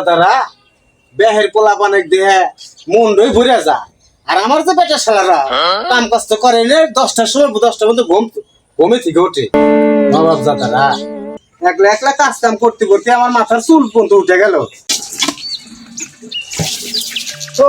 জাদারা বেহের পোলা পানে দিয়ে মুন্ডই ঘুরে যা আর আমার যে বেটা শালারা কাম কষ্ট করে নে, দশটার সময় দশটা পর্যন্ত ঘুম ঘুমে থেকে ওঠে। নবাব জাদারা একলা একলা কাজ কাম করতে করতে আমার মাথার চুল পর্যন্ত উঠে গেল। ও,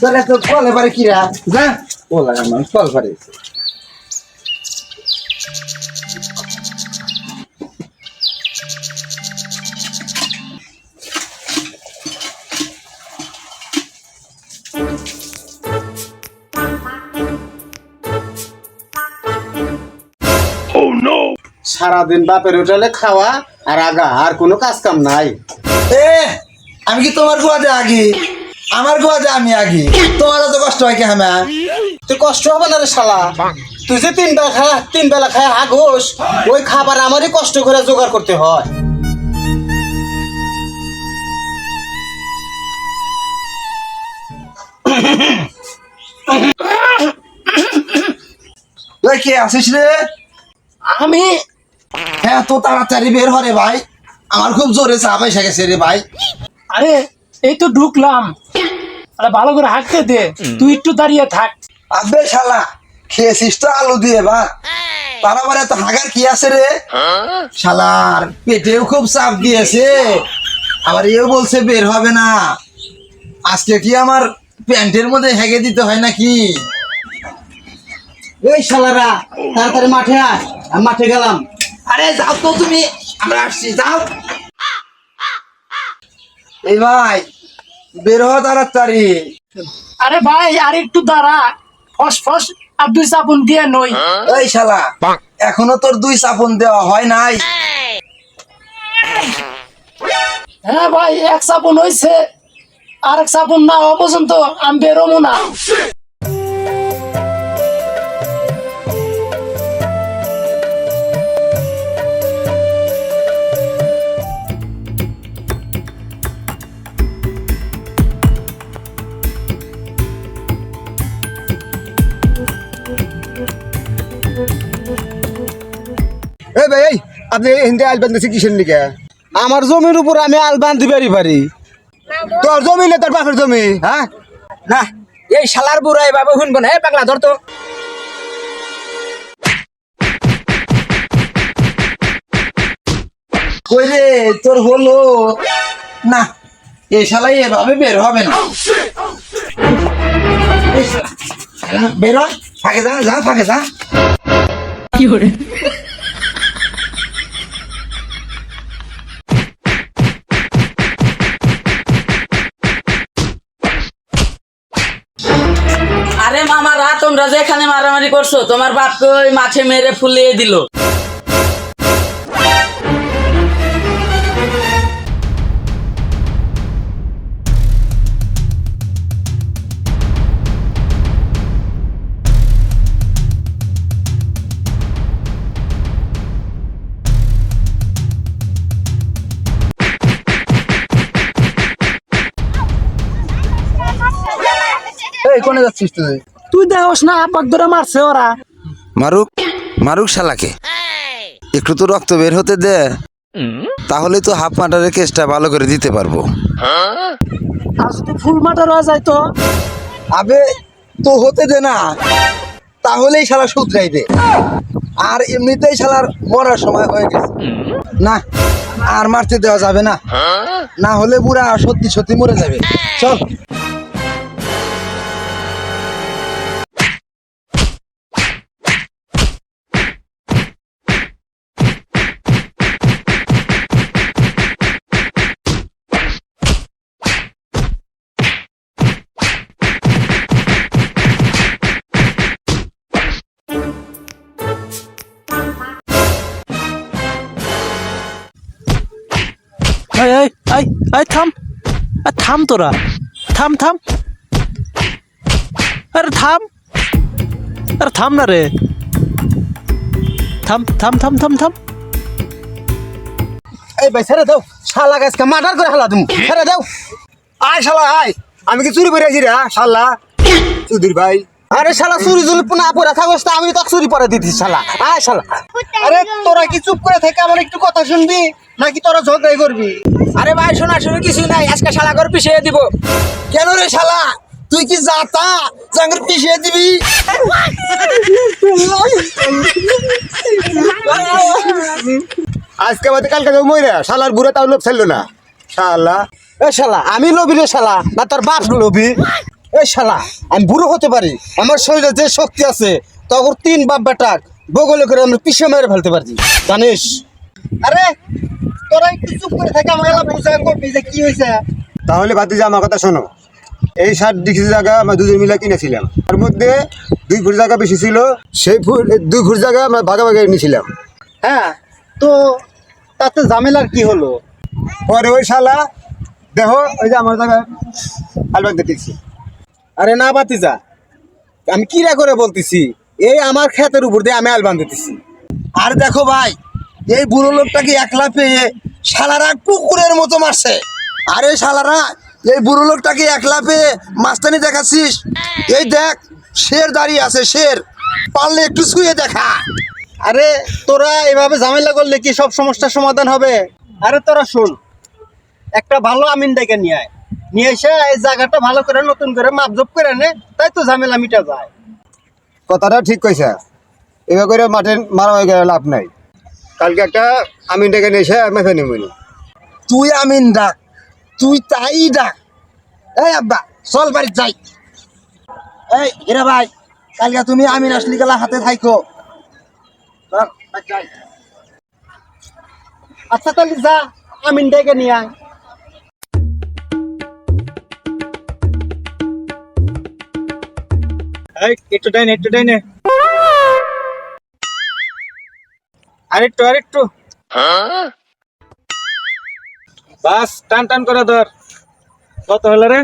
তাহলে তো কল এবারে কিরা? যা। বলা মানুষ কল পারে সারাদিন বাপের হোটেলে খাওয়া আর আগা আর কোনো কাজ কাম নাই। এ আমি কি তোমার গোয়াতে আগে? আমার গোয়াতে আমি আগে। তোমার তো কষ্ট হয় কি হ্যাঁ তুই কষ্ট হবে না রে শালা। তুই যে তিন বেলা খা তিন বেলা খায় আগোস ওই খাবার আমারই কষ্ট করে জোগাড় করতে হয়। কে আসিস রে? আমি? হ্যাঁ তো তাড়াতাড়ি বের হরে ভাই। আমার খুব জোরে চাপ এসে গেছে রে ভাই। আরে এই তো ঢুকলাম। আরে ভালো করে হাঁটতে দে। তুই একটু দাঁড়িয়ে থাক। আবে শালা খেয়েছিস তো আলু দিয়ে বা তার আবার এত হাগার কি আছে রে? শালার পেটেও খুব চাপ দিয়েছে। আবার এও বলছে বের হবে না। আজকে কি আমার প্যান্টের মধ্যে হেগে দিতে হয় নাকি? এই শালারা তাড়াতাড়ি মাঠে আয়। আমি মাঠে গেলাম। আরে যাও তো তুমি। আমরা আসছি যাও। এই ভাই বের হওয়া তাড়াতাড়ি। আরে ভাই আর একটু দাঁড়া। ফস ফস আর দুই চাপুন দিয়ে নই। ওই শালা এখনও তোর দুই চাপন দেওয়া হয় নাই। হ্যাঁ ভাই এক চাপুন হয়েছে আর এক চাপুন না হওয়া পর্যন্ত আমি বেরোবো না। এই ভাই আপনি হিন্দি আল বান্ধেছি কিসের নিকে আমার জমির উপর আমি আল বান্ধি পারি পারি। তোর জমি না তোর বাপের জমি হ্যাঁ? না এই শালার বুড়া এভাবে শুনব না পাগলা ধর তো। কই রে তোর হলো? না এই শালাই এভাবে বের হবে না। বের হ, ফাঁকে যা যা ফাঁকে যা। কি আরে তোমরা যে এখানে মারামারি করছ, তোমার বাপকে ওই মাছে মেরে ফুলিয়ে দিল। কোনে যাচ্ছিস তুই? তুই দেহস না আপাক ধরে মারছে ওরা। মারুক মারুক শালাকে। একটু তো রক্ত বের হতে দে। তাহলে তো হাফ মার্টারের কেসটা ভালো করে দিতে পারব। আর যদি ফুল মাটার হয়ে যায় তো। আবে তো হতে দে না। তাহলেই শালা শুধরাইবে। আর এমনিতেই শালার মরার সময় হয়ে গেছে। না আর মারতে দেওয়া যাবে না। না হলে বুড়া সত্যি সত্যি মরে যাবে। চল। এই এই থাম। এই থাম তোরা। থাম থাম। আরে থাম। আরে থাম না রে। থাম থাম থাম থাম থাম। এই ভাই ছেড়ে দাও। শালা গাছকে মার্ডার করে হালা তুমি ছেড়ে দাও। আয় শালা আয়। আমি কি চুরি করে আছি রে হ্যাঁ? শালা? চুদির ভাই। আরে শালা চুরি চুরি না পরে থাকস তা আমি তো চুরি পরে দিতেছি শালা। আয় শালা। আরে তোরা কি চুপ করে থেকে আমার একটু কথা শুনবি নাকি তোরা ঝগড়াই করবি? আরে ভাই শোনা শুনে কিছু নাই। আজকে শালা করে পিছিয়ে দিব। কেন রে শালা? তুই কি যাতা জাঙ্গের পিছিয়ে দিবি? আজকে বাদে কালকে যাব মইরা শালার বুড়া তাও লোক ছাড়লো না। শালা। এ শালা আমি লবি রে শালা না তোর বাপ লবি এ শালা আমি বুড়ো হতে পারি আমার শরীরে যে শক্তি আছে তখন তিন বাপ বেটাক বগলে করে আমি পিছিয়ে মেরে ফেলতে পারছি। জানিস? আরে তোরা একটু চুপ করে থেকে এলা বুঝা করবি যে কি হয়েছে? তাহলে ভাতিজা আমার কথা শোনো। এই সাত ডিগ্রি জায়গা আমরা দুজন মিলে কিনেছিলাম। তার মধ্যে দুই ফুট জায়গা বেশি ছিল সেই ফুট দুই ফুট জায়গা আমরা ভাগাভাগি নিয়েছিলাম। হ্যাঁ তো তাতে ঝামেলার কি হলো? পরে ওই শালা দেখো ওই যে আমার জায়গায় আলবাগ দেখছি আরে না বাতিজা আমি কিরা করে বলতেছি, এই আমার ক্ষেতের উপর দিয়ে আমি আলবান দিতেছি আর দেখো ভাই, এই বুড়ো লোকটাকে একলা পেয়ে শালারা কুকুরের মতো মারছে। আরে শালারা, এই বুড়ো লোকটাকে একলা পেয়ে মাস্তানি দেখাচ্ছিস? এই দেখ, শের দাঁড়িয়ে আছে, শের। পারলে একটু শুয়ে দেখা। আরে তোরা এভাবে ঝামেলা করলে কি সব সমস্যার সমাধান হবে? আরে তোরা শোন, একটা ভালো আমিন ডেকে নিয়ে আয়। নিয়ে এসে এই জায়গাটা ভালো করে নতুন করে মাপজোপ করে নে তাই তো ঝামেলা মিটা যায়। কথাটা ঠিক কইছে। এভাবে করে মাঠে মারা হয়ে গেলে লাভ নাই। কালকে একটা আমিন ডেকে নিয়ে এসে মেপে নিবনি তুই আমিন ডাক তুই তাই ডাক। এই আব্বা চল বাড়ি যাই। এই এরা ভাই কালকে তুমি আমিন আসলি গেলা হাতে থাইকো। আচ্ছা তাহলে যা আমিন ডেকে নিয়ে আয়। একটু ডাইনে একটু ডাইনে টান টান করে ধর। কত হলো রে?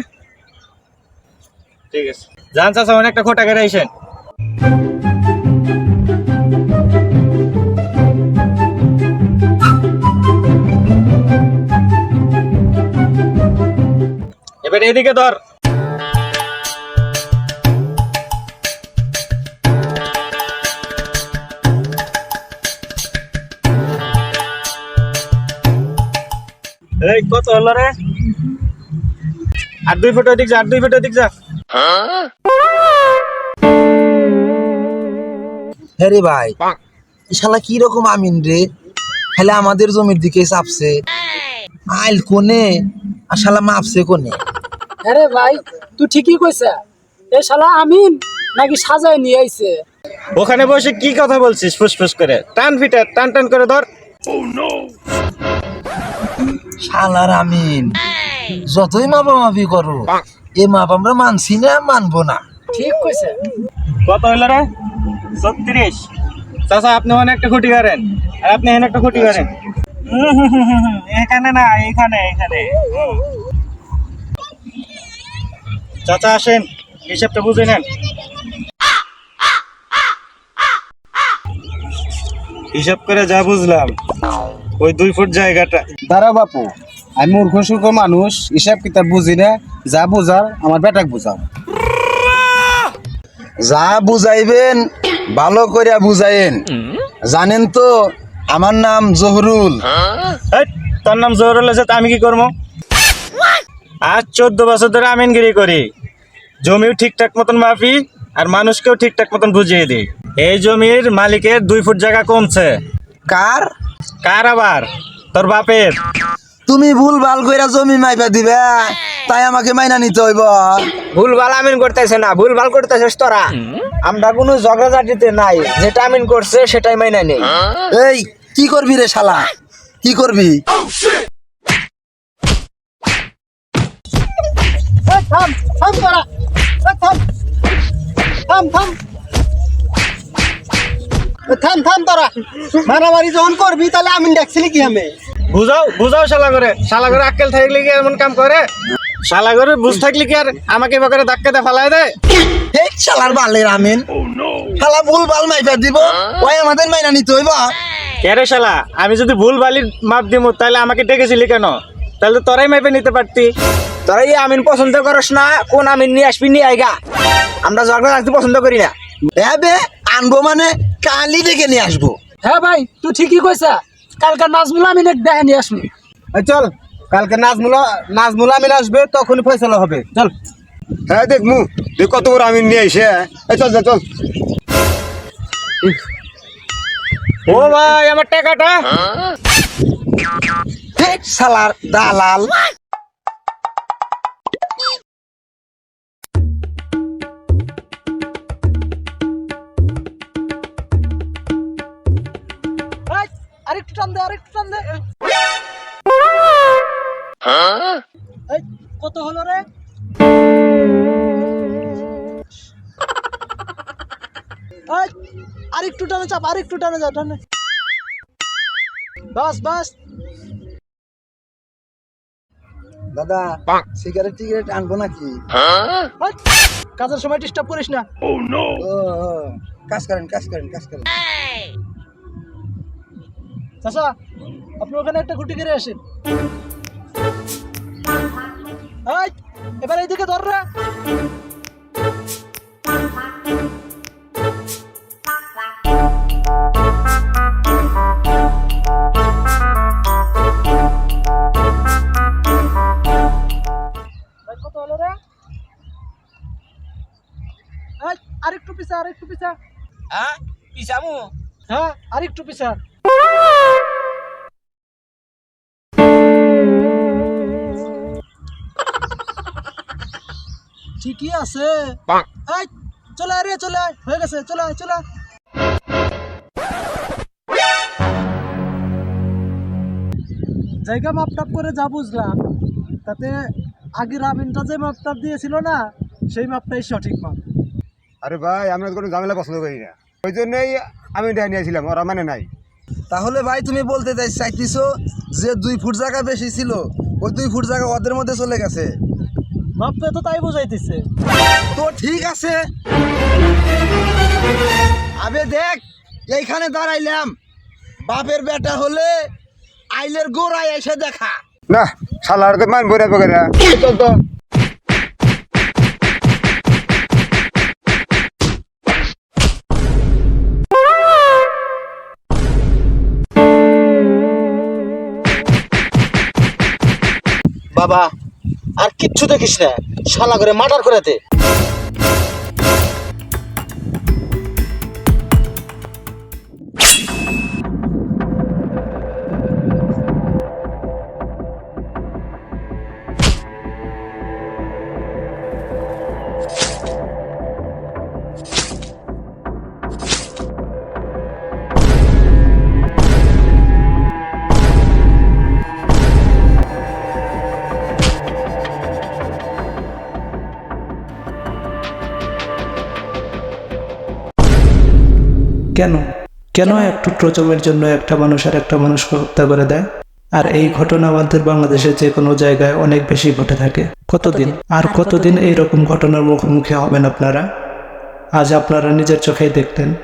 ঠিক আছে। অনেকটা আইসেন। এবার এদিকে ধর। এই কত হলো রে? আর দুই ফুট ওদিক যা আর দুই ফুট ওদিক যা। হ্যাঁ ভাই শালা কি রকম আমিন রে? খালি আমাদের জমির দিকে চাপছে। আইল কোনে? আর শালা মাপছে কোনে? আরে ভাই তুই ঠিকই কইছা। এ শালা আমিন নাকি সাজায় নিয়ে আইছে? ওখানে বসে কি কথা বলছিস ফুসফুস করে? টান ফিটার টান টান করে ধর। শালার আমিন। যতই মাপা মাপি করো এ মাপ আমরা মানছি না মানবো না। ঠিক কইছে। কত হলো রে? ছত্রিশ। চাচা আপনি ওখানে একটা খুঁটি করেন। আর আপনি এখানে একটা খুঁটি করেন। এখানে না এখানে এখানে। চাচা আসেন। হিসাবটা বুঝে নেন। হিসাব করে যা বুঝলাম। ওই দুই ফুট জায়গাটা। দাঁড়া বাপু আমি মূর্খ সুর্খ মানুষ হিসাব কিতাব বুঝি না যা বুঝার আমার বেটাক বুঝাও। যা বুঝাইবেন ভালো করিয়া বুঝাইন জানেন তো আমার নাম জহরুল। তোর নাম জহরুল আছে আমি কি করব? আজ চোদ্দ বছর ধরে আমিনগিরি করি। জমিও ঠিকঠাক মতন মাফি আর মানুষকেও ঠিকঠাক মতন বুঝিয়ে দিই। এই জমির মালিকের দুই ফুট জায়গা কমছে। কার? কার আবার? তোর বাপের। তুমি ভুল ভালো কইরা জমি মাইপা দিবে তাই আমাকে মাইনা নিতে হইব। ভুল ভালো আমিন করতেছে না ভুল ভালো করতেছিস তোরা। আমরা কোনো ঝগড়াঝাটিতে নাই যেটা আমিন করছে সেটাই মাইনা নেই। এই কি করবি রে শালা? কি করবি? থাম থাম তোরা। থাম থাম। থাম থাম তোরা। মারামারি যখন করবি তাহলে আমিন দেখছিলি কি আমি? বুঝাও বুঝাও শালা করে শালা করে আক্কেল থাকলে কি এমন কাম করে? শালা করে বুঝ থাকলে কি আর আমাকে বকরে ধাক্কা দিয়ে ফালাই দেয়? এই শালার বালের আমিন। শালা ভুল ভালো মাইপা দিব ওই আমাদের মাইনা নিতে হইব। কে রে শালা? আমি যদি ভুল বালির মাপ দিব তাহলে আমাকে ডেকেছিলি কেন? তাহলে তো তোরাই মেপে নিতে পারতি। তোরা এই আমিন পছন্দ করস না কোন আমিন নিয়ে আসবি নিয়ে আইগা আমরা ঝগড়া রাখতে পছন্দ করি না। এবে আনব মানে কালি ডেকে নিয়ে আসব। হ্যাঁ ভাই তুই ঠিকই কইছা। কালকে নাজমুল আমি দেখে নিয়ে আসবি। চল কালকে নাজমুলা নাজমুল আমিন আসবে তখনই ফয়সালা হবে। চল। হ্যাঁ দেখ মু দেখ কত বড় আমি নিয়ে এসে এই চল চল চল। ও ভাই আমার টাকাটা। শালার দালাল। আরেকটু টান দে আরেকটু টান দে এই, কত হলো রে? এই, আরেকটু টানে চাপ আরেকটু টানে যা টানে। বাস বাস। দাদা সিগারেট টিগারেট আনব নাকি? কাজের সময় ডিস্টার্ব করিস না। ও ও, কাজ করেন কাজ করেন কাজ করেন। চাচা আপনি ওখানে একটা গুটি করে আসেন। এই, এবার এইদিকে ধর রে এই, কত হলো রে? এই, আরেকটু পিছা আরেকটু পিছা। হ্যাঁ পিসামু হ্যাঁ আরেকটু পিছা। ঠিকই আছে। এই চলে আয় রে চলে আয়। হয়ে গেছে চলে আয় চলে আয়। জায়গা মাপটাপ করে যা বুঝলাম। তাতে আগের আমিনটা যে মাপটাপ দিয়েছিল না সেই মাপটাই সঠিক মাপ। আরে ভাই আমরা কোনো ঝামেলা পছন্দ করি না। ওই জন্যই আমি এটা নিয়েছিলাম ওরা মানে নাই। তাহলে ভাই তুমি বলতে চাই চাইতেছো যে দুই ফুট জায়গা বেশি ছিল ওই দুই ফুট জায়গা ওদের মধ্যে চলে গেছে। মাপটা তো তাই বোঝাইতেছে। তো ঠিক আছে। আবে দেখ এইখানে দাঁড়াইলাম। বাপের বেটা হলে আইলের গোড়ায় এসে দেখা। না শালার তো মান বইরা বগেরা চল তো বাবা আর কিচ্ছু দেখিস না। শালা করে মার্ডার করে দে। কেন? কেন এক টুকরো জমির জন্য একটা মানুষ আর একটা মানুষকে হত্যা করে দেয়? আর এই ঘটনা আমাদের বাংলাদেশের যে কোনো জায়গায় অনেক বেশি ঘটে থাকে। কতদিন? আর কতদিন? এই রকম ঘটনার মুখোমুখি হবেন আপনারা? আজ আপনারা নিজের চোখেই দেখতেন।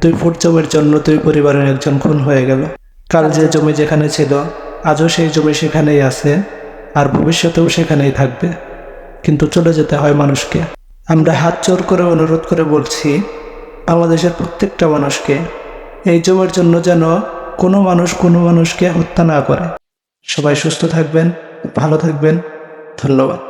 দুই ফুট জমির জন্য দুই পরিবারের একজন খুন হয়ে গেল। কাল যে জমি যেখানে ছিল আজও সেই জমি সেখানেই আছে আর ভবিষ্যতেও সেখানেই থাকবে। কিন্তু চলে যেতে হয় মানুষকে। আমরা হাত জোর করে অনুরোধ করে বলছি বাংলাদেশের প্রত্যেকটা মানুষকে এই জমির জন্য যেন কোনো মানুষ কোনো মানুষকে হত্যা না করে। সবাই সুস্থ থাকবেন, ভালো থাকবেন। ধন্যবাদ।